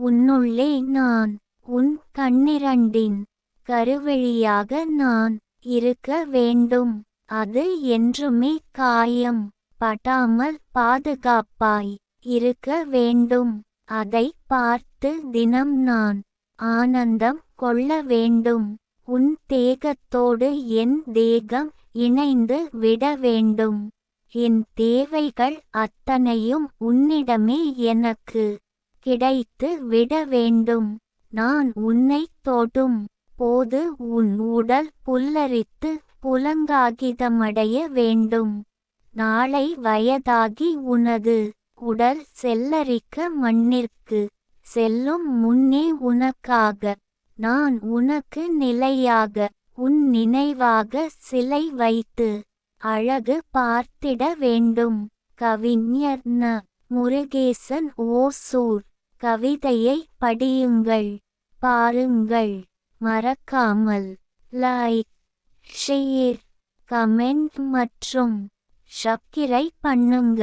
உன்னுள்ளே நான் உன் கண்ணிரண்டின் கருவழியாக நான் இருக்க வேண்டும். அது என்றுமே காயம் படாமல் பாதுகாப்பாய் இருக்க வேண்டும். அதை பார்த்து தினம் நான் ஆனந்தம் கொள்ள வேண்டும். உன் தேகத்தோடு என் தேகம் இணைந்து விட வேண்டும். என் தேவைகள் அத்தனையும் உன்னிடமே எனக்கு கிடைத்து விட வேண்டும். நான் உன்னை தொடும் போது உன் உடல் புல்லரித்து புலங்காகிதமடைய வேண்டும். நாளை வயதாகி உனது உடல் செல்லரிக்க மண்ணிற்கு செல்லும் முன்னே உனக்காக நான் உனக்கு நிலையாக உன் நினைவாக சிலை வைத்து அழகு பார்த்திட வேண்டும். கவிஞர் ந. முருகேசன் ஓசூர். கவிதையை படியுங்கள் பாருங்கள் மறக்காமல் லைக் ஷேர் கமெண்ட் மற்றும் சப்ஸ்கிரைப் பண்ணுங்க.